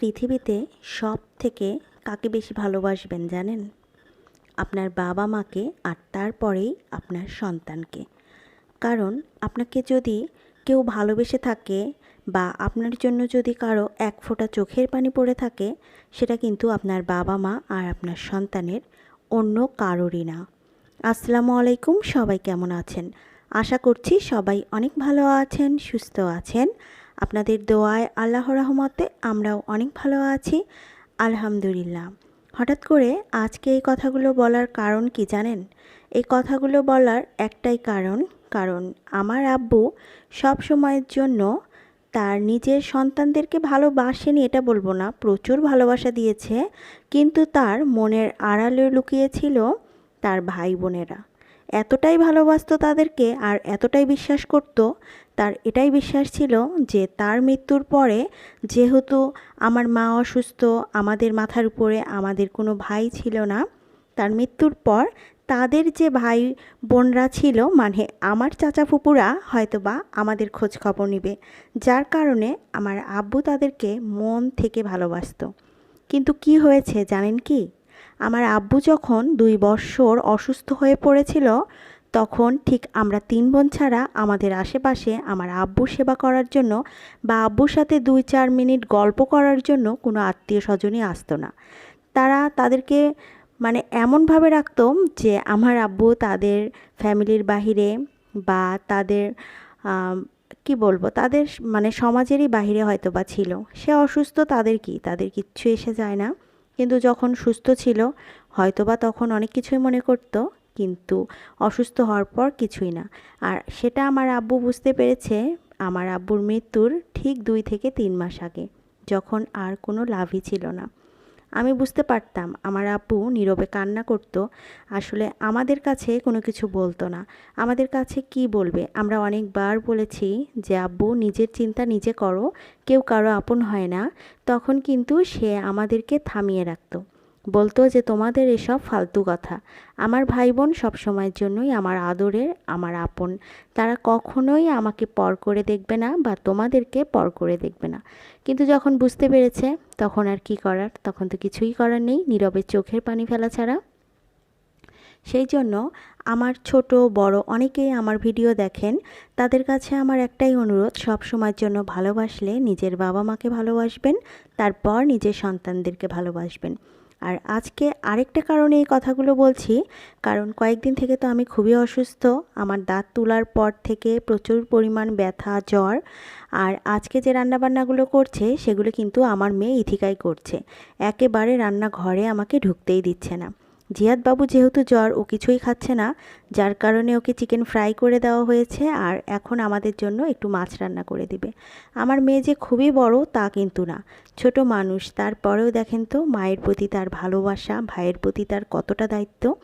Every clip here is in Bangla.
পৃথিবীতে সব থেকে কাকে বেশি ভালোবাসবেন জানেন? আপনার বাবা মাকে আর তারপরেই আপনার সন্তানকে। কারণ আপনাকে যদি কেউ ভালোবেসে থাকে বা আপনার জন্য যদি কারও এক ফোঁটা চোখের পানি পড়ে থাকে, সেটা কিন্তু আপনার বাবা মা আর আপনার সন্তানের অন্য কারোরই না। আসসালামু আলাইকুম, সবাই কেমন আছেন? আশা করছি সবাই অনেক ভালো আছেন, সুস্থ আছেন। আপনাদের দোয়ায় আল্লাহ রহমতে আমরাও অনেক ভালো আছি, আলহামদুলিল্লাহ। হঠাৎ করে আজকে এই কথাগুলো বলার কারণ কি জানেন? এই কথাগুলো বলার একটাই কারণ কারণ আমার আব্বু সব সময়ের জন্য তার নিজের সন্তানদেরকে ভালোবাসেনি, এটা বলব না, প্রচুর ভালোবাসা দিয়েছে, কিন্তু তার মনের আড়ালে লুকিয়েছিল তার ভাই বোনেরা। এতটাই ভালোবাসতো তাদেরকে আর এতটাই বিশ্বাস করত, তার এটাই বিশ্বাস ছিল যে তার মৃত্যুর পরে যেহেতু আমার মা অসুস্থ, আমাদের মাথার উপরে আমাদের কোনো ভাই ছিল না, তার মৃত্যুর পর তাদের যে ভাই বোনরা ছিল মানে আমার চাচা ফুপুরা হয়তোবা আমাদের খোঁজ খবর নেবে, যার কারণে আমার আব্বু তাদেরকে মন থেকে ভালোবাসতো। কিন্তু কি হয়েছে জানেন কি? আমার আব্বু যখন দুই বৎসর অসুস্থ হয়ে পড়েছিল, তখন ঠিক আমরা তিন বোন ছাড়া আমাদের আশেপাশে আমার আব্বুর সেবা করার জন্য বা আব্বুর সাথে দুই চার মিনিট গল্প করার জন্য কোনো আত্মীয় স্বজনই আসতো না। তারা তাদেরকে মানে এমনভাবে রাখতো যে আমার আব্বু তাদের ফ্যামিলির বাহিরে বা তাদের কি বলব, তাদের মানে সমাজেরই বাহিরে হয়তো বা ছিল। সে অসুস্থ, তাদের কি? তাদের কিচ্ছু এসে যায় না। কিন্তু যখন সুস্থ ছিল, হয়তোবা তখন অনেক কিছুই মনে করত, কিন্তু অসুস্থ হওয়ার পর কিছুই না। আর সেটা আমার আব্বু বুঝতে পেরেছে, আমার আব্বুর মৃত্যুর ঠিক দুই থেকে তিন মাস আগে, যখন আর কোনো লাভই ছিল না। আমি বুঝতে পারতাম আমার আপু নীরবে কান্না করত। আসলে আমাদের কাছে কোনো কিছু বলতো না। আমাদের কাছে কি বলবে? আমরা অনেকবার বলেছি যে আব্বু নিজের চিন্তা নিজে করো। কেউ কারও আপন হয় না। তখন কিন্তু সে আমাদেরকে থামিয়ে রাখতো। বলতো যে, তোমাদের এসব ফালতু কথা। আমার ভাই বোন সবসময়ের জন্যই আমার আদরের, আমার আপন। তারা কখনোই আমাকে পর করে দেখবে না বা তোমাদেরকে পর করে দেখবে না। কিন্তু যখন বুঝতে পেরেছে, তখন আর কি করার? তখন তো কিছুই করার নেই, নীরবে চোখের পানি ফেলা ছাড়া। সেই জন্য আমার ছোট, বড় অনেকেই আমার ভিডিও দেখেন। তাদের কাছে আমার একটাই অনুরোধ সব সময়ের জন্য ভালোবাসলে নিজের বাবা মাকে ভালোবাসবেন, তারপর নিজের সন্তানদেরকে ভালোবাসবেন। আর আজকে আরেকটা কারণে এই কথাগুলো বলছি, কারণ কয়েকদিন থেকে তো আমি খুবই অসুস্থ, আমার দাঁত তোলার পর থেকে প্রচুর পরিমাণ ব্যথা, জ্বর, আর আজকে যে রান্নাবান্নাগুলো করছে সেগুলো কিন্তু আমার মেয়ে ইথিকাই করছে। একেবারে রান্না ঘরে আমাকে ঢুকতেই দিচ্ছে না। জিয়াদ বাবু যেহেতু জ্বর, ও কিছুই খাচ্ছে না, যার কারণে ওকে চিকেন ফ্রাই করে দেওয়া হয়েছে আর এখন আমাদের জন্য একটু মাছ রান্না করে দিবে। আমার মেয়ে যে খুবই বড়, তা কিন্তু না। ছোট মানুষ, তারপরেও দেখেন তো, মায়ের প্রতি তার ভালোবাসা, ভাইয়ের প্রতি তার কতটা দায়িত্ব।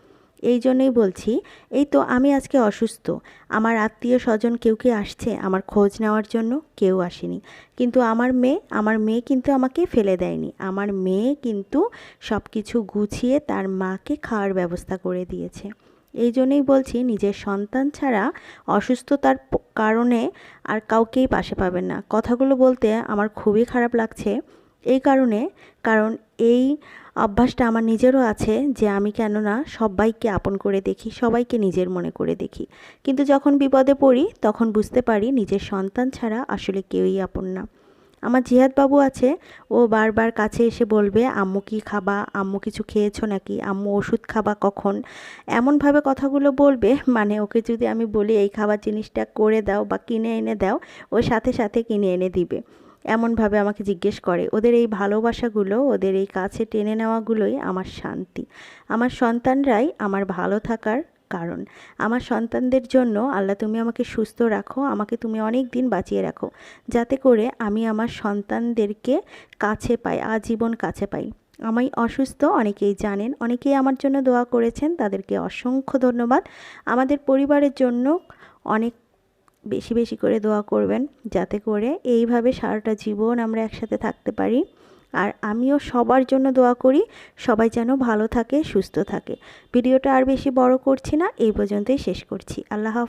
এই জন্যই বলছি, এই তো আমি আজকে অসুস্থ। আমার আত্মীয় স্বজন কেউ কি আসছে? আমার খোঁজ নেওয়ার জন্য কেউ আসেনি। কিন্তু আমার মেয়ে আমার মেয়ে কিন্তু আমাকে ফেলে দেয়নি। আমার মেয়ে কিন্তু সব কিছু গুছিয়ে তার মাকে খাওয়ার ব্যবস্থা করে দিয়েছে। এই জন্যই বলছি, নিজের সন্তান ছাড়া অসুস্থতার কারণে আর কাউকেই পাশে পাবেন না। কথাগুলো বলতে আমার খুবই খারাপ লাগছে। এই কারণে, কারণ এই অভ্যাসটা আমার নিজেরও আছে যে আমি কেননা সবাইকে আপন করে দেখি, সবাইকে নিজের মনে করে দেখি। কিন্তু যখন বিপদে পড়ি, তখন বুঝতে পারি নিজের সন্তান ছাড়া আসলে কেউই আপন না। আমার জিহাদ বাবু আছে, ও বারবার কাছে এসে বলবে, আম্মু কি খাবা? আম্মু কিছু খেয়েছো নাকি? আম্মু ওষুধ খাবা কখন? এমনভাবে কথাগুলো বলবে মানে ওকে যদি আমি বলি, এই খাবার জিনিসটা করে দাও বা কিনে এনে দাও, ও সাথে সাথে কিনে এনে দিবে। এমনভাবে আমাকে জিজ্ঞেস করে, ওদের এই ভালোবাসাগুলো, ওদের এই কাছে টেনে নেওয়াগুলোই আমার শান্তি। আমার সন্তানরাই আমার ভালো থাকার কারণ। আমার সন্তানদের জন্য আল্লাহ তুমি আমাকে সুস্থ রাখো, আমাকে তুমি অনেক দিন বাঁচিয়ে রাখো। যাতে করে আমি আমার সন্তানদেরকে কাছে পাই, আজীবন কাছে পাই। আমি অসুস্থ অনেকেই জানেন, অনেকেই আমার জন্য দোয়া করেছেন, তাদেরকে অসংখ্য ধন্যবাদ। আমাদের পরিবারের জন্য অনেক বেশি বেশি করে দোয়া করবেন যাতে করে এইভাবে সারাটা জীবন আমরা একসাথে থাকতে পারি। আর আমিও সবার জন্য দোয়া করি, সবাই যেন ভালো থাকে, সুস্থ থাকে। ভিডিওটা আর বেশি বড় করছি না, এই পর্যন্তই শেষ করছি। আল্লাহ